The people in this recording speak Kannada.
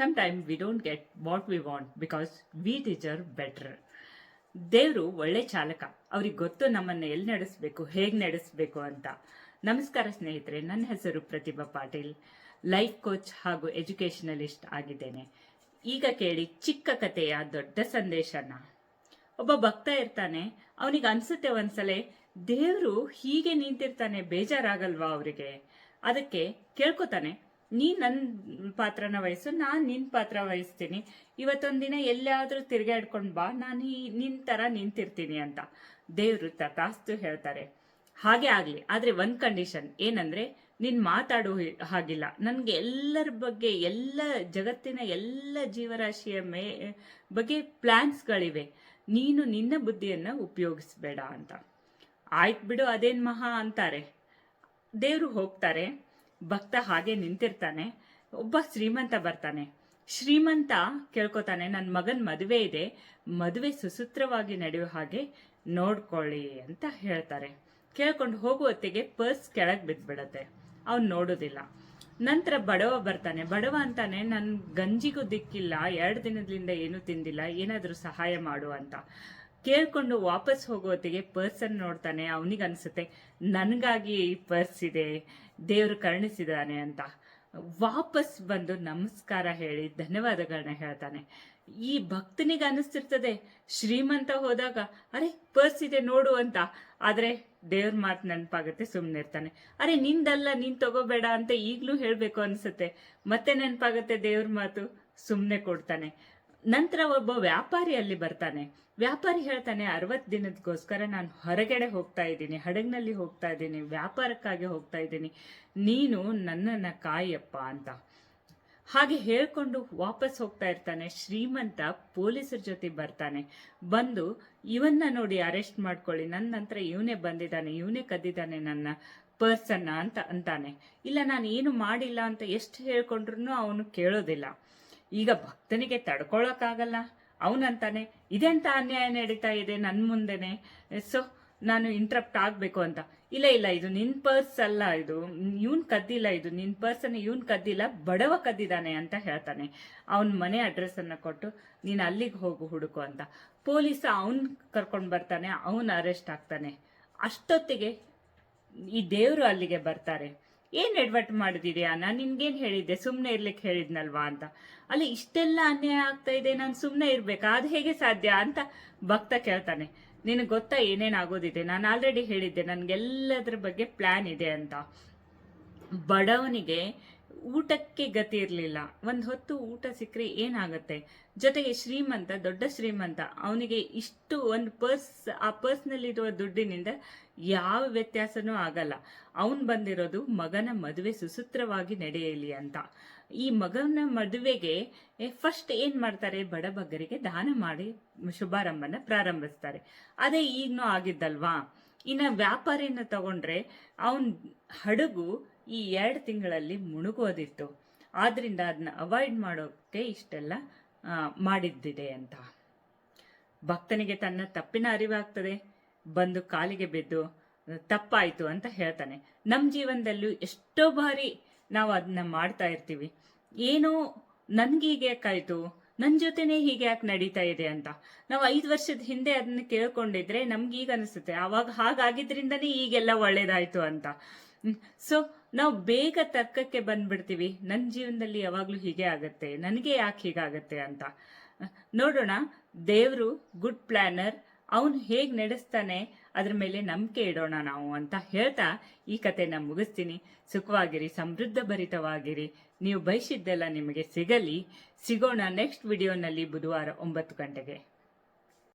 Sometimes we don't get what we want because we deserve better ದೇವರು ಒಳ್ಳೆ ಚಾಲಕ. ಅವ್ರಿಗೆ ಗೊತ್ತು ನಮ್ಮನ್ನು ಎಲ್ಲಿ ನಡೆಸಬೇಕು, ಹೇಗೆ ನಡೆಸಬೇಕು ಅಂತ. ನಮಸ್ಕಾರ ಸ್ನೇಹಿತರೆ, ನನ್ನ ಹೆಸರು ಪ್ರತಿಭಾ ಪಾಟೀಲ್. ಲೈಫ್ ಕೋಚ್ ಹಾಗೂ ಎಜುಕೇಷನಲಿಸ್ಟ್ ಆಗಿದ್ದೇನೆ. ಈಗ ಕೇಳಿ ಚಿಕ್ಕ ಕಥೆಯ ದೊಡ್ಡ ಸಂದೇಶನ. ಒಬ್ಬ ಭಕ್ತ ಇರ್ತಾನೆ, ಅವನಿಗೆ ಅನ್ಸುತ್ತೆ ಒಂದ್ಸಲ, ದೇವರು ಹೀಗೆ ನಿಂತಿರ್ತಾನೆ, ಬೇಜಾರಾಗಲ್ವಾ ಅವರಿಗೆ? ಅದಕ್ಕೆ ಕೇಳ್ಕೊತಾನೆ ನೀ ನನ್ನ ಪಾತ್ರನ ವಹಿಸು, ನಾನು ನಿನ್ನ ಪಾತ್ರ ವಹಿಸ್ತೀನಿ. ಇವತ್ತೊಂದಿನ ಎಲ್ಲಾದರೂ ತಿರ್ಗಾಡ್ಕೊಂಡು ಬಾ, ನಾನು ಈ ನಿನ್ನ ಥರ ನಿಂತಿರ್ತೀನಿ ಅಂತ ದೇವರು ತಥಾಸ್ತು ಹೇಳ್ತಾರೆ. ಹಾಗೆ ಆಗಲಿ, ಆದರೆ ಒಂದು ಕಂಡೀಷನ್ ಏನಂದ್ರೆ ನೀನು ಮಾತಾಡೋ ಹಾಗಿಲ್ಲ. ನನಗೆ ಎಲ್ಲರ ಬಗ್ಗೆ, ಎಲ್ಲ ಜಗತ್ತಿನ ಎಲ್ಲ ಜೀವರಾಶಿಯ ಮೇ, ಬಗ್ಗೆ ಪ್ಲ್ಯಾನ್ಸ್ಗಳಿವೆ ನೀನು ನಿನ್ನ ಬುದ್ಧಿಯನ್ನು ಉಪಯೋಗಿಸ್ಬೇಡ ಅಂತ. ಆಯ್ತು ಬಿಡು, ಅದೇನು ಮಹಾ ಅಂತಾರೆ. ದೇವರು ಹೋಗ್ತಾರೆ. ಭಕ್ತ ಹಾಗೆ ನಿಂತಿರ್ತಾನೆ. ಒಬ್ಬ ಶ್ರೀಮಂತ ಬರ್ತಾನೆ. ಶ್ರೀಮಂತ ಕೇಳ್ಕೊತಾನೆ ನನ್ನ ಮಗನ ಮದುವೆ ಇದೆ. ಮದುವೆ ಸುಸೂತ್ರವಾಗಿ ನಡೆಯೋ ಹಾಗೆ ನೋಡ್ಕೊಳ್ಳಿ ಅಂತ ಹೇಳ್ತಾರೆ. ಕೇಳ್ಕೊಂಡು ಹೋಗುವತ್ತಿಗೆ ಪರ್ಸ್ ಕೆಳಗೆ ಬಿದ್ದುಬಿಡತ್ತೆ ಅವ್ನು ನೋಡೋದಿಲ್ಲ. ನಂತರ ಬಡವ ಬರ್ತಾನೆ. ಬಡವ ಅಂತಾನೆ ನನ್ನ ಗಂಜಿಗೂ ದಿಕ್ಕಿಲ್ಲ. ಎರಡು ದಿನದಿಂದ ಏನು ತಿಂದಿಲ್ಲ. ಏನಾದರೂ ಸಹಾಯ ಮಾಡು ಅಂತ. ಕೇಳ್ಕೊಂಡು ವಾಪಸ್ ಹೋಗೋತ್ತಿಗೆ ಪರ್ಸನ್ ನೋಡ್ತಾನೆ, ಅವನಿಗೆ ಅನ್ಸುತ್ತೆ, ನನಗಾಗಿ ಈ ಪರ್ಸ್ ಇದೆ, ದೇವರು ಕರುಣಿಸಿದಾನೆ ಅಂತ. ವಾಪಸ್ ಬಂದು ನಮಸ್ಕಾರ ಹೇಳಿ ಧನ್ಯವಾದಗಳನ್ನ ಹೇಳ್ತಾನೆ. ಈ ಭಕ್ತನಿಗೆ ಅನಿಸ್ತಿರ್ತದೆ, ಶ್ರೀಮಂತ ಹೋದಾಗ, ಅರೆ, ಪರ್ಸ್ ಇದೆ ನೋಡು ಅಂತ. ಆದರೆ ದೇವ್ರ ಮಾತು ನೆನಪಾಗುತ್ತೆ ಸುಮ್ಮನೆ ಇರ್ತಾನೆ. ಅರೆ, ನಿಂದಲ್ಲ, ನೀನ್ ತಗೋಬೇಡ ಅಂತ ಈಗಲೂ ಹೇಳಬೇಕು ಅನ್ಸುತ್ತೆ. ಮತ್ತೆ ನೆನಪಾಗುತ್ತೆ ದೇವ್ರ ಮಾತು ಸುಮ್ಮನೆ ಕೊಡ್ತಾನೆ. ನಂತರ ಒಬ್ಬ ವ್ಯಾಪಾರಿ ಅಲ್ಲಿ ಬರ್ತಾನೆ. ವ್ಯಾಪಾರಿ ಹೇಳ್ತಾನೆ, ಅರವತ್ತು ದಿನದಗೋಸ್ಕರ ನಾನು ಹೊರಗಡೆ ಹೋಗ್ತಾ ಇದ್ದೀನಿ, ಹಡಗಿನಲ್ಲಿ ಹೋಗ್ತಾ ಇದ್ದೀನಿ, ವ್ಯಾಪಾರಕ್ಕಾಗಿ ಹೋಗ್ತಾ ಇದ್ದೀನಿ. ನೀನು ನನ್ನನ್ನ ಕಾಯಪ್ಪ ಅಂತ. ಹಾಗೆ ಹೇಳ್ಕೊಂಡು ವಾಪಸ್ ಹೋಗ್ತಾ ಇರ್ತಾನೆ. ಶ್ರೀಮಂತ ಪೊಲೀಸರ ಜೊತೆ ಬರ್ತಾನೆ. ಬಂದು, ಇವನ್ನ ನೋಡಿ ಅರೆಸ್ಟ್ ಮಾಡ್ಕೊಳ್ಳಿ ನನ್ನ ನಂತರ ಇವನೇ ಬಂದಿದ್ದಾನೆ, ಇವನೇ ಕದ್ದಿದ್ದಾನೆ ನನ್ನ ಪರ್ಸನ್ನ ಅಂತ ಅಂತಾನೆ. ಇಲ್ಲ, ನಾನು ಏನು ಮಾಡಿಲ್ಲ ಅಂತ ಎಷ್ಟು ಹೇಳ್ಕೊಂಡ್ರು ಅವನು ಕೇಳೋದಿಲ್ಲ. ಈಗ ಭಕ್ತನಿಗೆ ತಡ್ಕೊಳ್ಳೋಕ್ಕಾಗಲ್ಲ ಅವನಂತಾನೆ ಇದೆಂತ ಅನ್ಯಾಯ ನಡೀತಾ ಇದೆ ನನ್ನ ಮುಂದೆನೆ. ಸೊ, ನಾನು ಇಂಟ್ರಪ್ಟ್ ಆಗಬೇಕು ಅಂತ. ಇಲ್ಲ ಇಲ್ಲ, ಇದು ನಿನ್ ಪರ್ಸ್ ಅಲ್ಲ ಇದು. ಇವನ್ ಕದ್ದಿಲ್ಲ ಇದು. ನಿನ್ ಪರ್ಸನ್ ಇವನ್ ಕದ್ದಿಲ್ಲ, ಬಡವ ಕದ್ದಿದ್ದಾನೆ ಅಂತ ಹೇಳ್ತಾನೆ. ಅವನ ಮನೆ ಅಡ್ರೆಸ್ ಅನ್ನ ಕೊಟ್ಟು, ನೀನು ಅಲ್ಲಿಗೆ ಹೋಗು, ಹುಡುಕು ಅಂತ. ಪೊಲೀಸ ಅವನ್ ಕರ್ಕೊಂಡು ಬರ್ತಾನೆ, ಅವನ್ ಅರೆಸ್ಟ್ ಆಗ್ತಾನೆ. ಅಷ್ಟೊತ್ತಿಗೆ ಈ ದೇವರು ಅಲ್ಲಿಗೆ ಬರ್ತಾರೆ. ಏನ್ ಎಡ್ವರ್ಟ್ ಮಾಡಿದಿದ್ಯಾ ನಾನು ನಿನ್ಗೇನ್ ಹೇಳಿದ್ದೆ? ಸುಮ್ಮನೆ ಇರ್ಲಿಕ್ಕೆ ಹೇಳಿದ್ನಲ್ವಾ ಅಂತ. ಅಲ್ಲಿ, ಇಷ್ಟೆಲ್ಲ ಅನ್ಯಾಯ ಆಗ್ತಾ ಇದೆ, ನಾನು ಸುಮ್ಮನೆ ಇರ್ಬೇಕಾ? ಅದು ಹೇಗೆ ಸಾಧ್ಯ ಅಂತ ಭಕ್ತ ಕೇಳ್ತಾನೆ. ನಿನಗೆ ಗೊತ್ತಾ ಏನೇನು ಆಗೋದಿದೆ? ನಾನು ಆಲ್ರೆಡಿ ಹೇಳಿದ್ದೆ, ನನ್ಗೆಲ್ಲದ್ರ ಬಗ್ಗೆ ಪ್ಲಾನ್ ಇದೆ ಅಂತ. ಬಡವನಿಗೆ ಊಟಕ್ಕೆ ಗತಿ ಇರಲಿಲ್ಲ. ಒಂದು ಹೊತ್ತು ಊಟ ಸಿಕ್ಕರೆ ಏನಾಗುತ್ತೆ? ಜೊತೆಗೆ ಶ್ರೀಮಂತ, ದೊಡ್ಡ ಶ್ರೀಮಂತ, ಅವನಿಗೆ ಇಷ್ಟು ಒಂದು ಪರ್ಸ್, ಆ ಪರ್ಸ್ನಲ್ಲಿರುವ ದುಡ್ಡಿನಿಂದ ಯಾವ ವ್ಯತ್ಯಾಸನೂ ಆಗಲ್ಲ. ಅವನು ಬಂದಿರೋದು ಮಗನ ಮದುವೆ ಸುಸೂತ್ರವಾಗಿ ನಡೆಯಲಿ ಅಂತ. ಈ ಮಗನ ಮದುವೆಗೆ ಫಸ್ಟ್ ಏನು ಮಾಡ್ತಾರೆ? ಬಡಬಗ್ಗರಿಗೆ ದಾನ ಮಾಡಿ ಶುಭಾರಂಭನ ಪ್ರಾರಂಭಿಸ್ತಾರೆ. ಅದೇ ಈಗ್ನೂ ಆಗಿದ್ದಲ್ವಾ? ಇನ್ನ ವ್ಯಾಪಾರಿನ ತಗೊಂಡ್ರೆ ಅವನ್ ಹಡಗು ಈ ಎರಡು ತಿಂಗಳಲ್ಲಿ ಮುಳುಗೋದಿತ್ತು ಆದ್ದರಿಂದ ಅದನ್ನ ಅವಾಯ್ಡ್ ಮಾಡೋಕೆ ಇಷ್ಟೆಲ್ಲ ಮಾಡಿದ್ದಿದೆ ಅಂತ. ಭಕ್ತನಿಗೆ ತನ್ನ ತಪ್ಪಿನ ಅರಿವಾಗ್ತದೆ. ಬಂದು ಕಾಲಿಗೆ ಬಿದ್ದು, ತಪ್ಪಾಯಿತು ಅಂತ ಹೇಳ್ತಾನೆ. ನಮ್ಮ ಜೀವನದಲ್ಲೂ ಎಷ್ಟೋ ಬಾರಿ ನಾವು ಅದನ್ನ ಮಾಡ್ತಾ ಇರ್ತೀವಿ. ಏನೋ ಹೀಗೆ ಯಾಕಾಯ್ತು ನನ್ನ ಜೊತೆನೆ ಹೀಗೆ ಯಾಕೆ ನಡೀತಾ ಇದೆ ಅಂತ. ನಾವು ಐದು ವರ್ಷದ ಹಿಂದೆ ಅದನ್ನ ಕೇಳ್ಕೊಂಡಿದ್ರೆ ನಮ್ಗೆ ಈಗ ಅನಿಸುತ್ತೆ, ಅವಾಗ ಹಾಗಾಗಿದ್ರಿಂದನೇ ಈಗೆಲ್ಲ ಒಳ್ಳೇದಾಯ್ತು ಅಂತ. ಸೊ ನಾವು ಬೇಗ ತರ್ಕಕ್ಕೆ ಬಂದ್ಬಿಡ್ತೀವಿ. ನನ್ನ ಜೀವನದಲ್ಲಿ ಯಾವಾಗಲೂ ಹೀಗೆ ಆಗುತ್ತೆ. ನನಗೆ ಯಾಕೆ ಹೀಗಾಗತ್ತೆ ಅಂತ. ನೋಡೋಣ. ದೇವರು ಗುಡ್ ಪ್ಲ್ಯಾನರ್ ಅವನು ಹೇಗೆ ನಡೆಸ್ತಾನೆ, ಅದ್ರ ಮೇಲೆ ನಂಬಿಕೆ ಇಡೋಣ ನಾವು ಅಂತ ಹೇಳ್ತಾ ಈ ಕಥೆನ ಮುಗಿಸ್ತೀನಿ. ಸುಖವಾಗಿರಿ ಸಮೃದ್ಧ ಭರಿತವಾಗಿರಿ ನೀವು ಬಯಸಿದ್ದೆಲ್ಲ ನಿಮಗೆ ಸಿಗಲಿ. ಸಿಗೋಣ ನೆಕ್ಸ್ಟ್ ವಿಡಿಯೋನಲ್ಲಿ ಬುಧವಾರ ಒಂಬತ್ತು ಗಂಟೆಗೆ.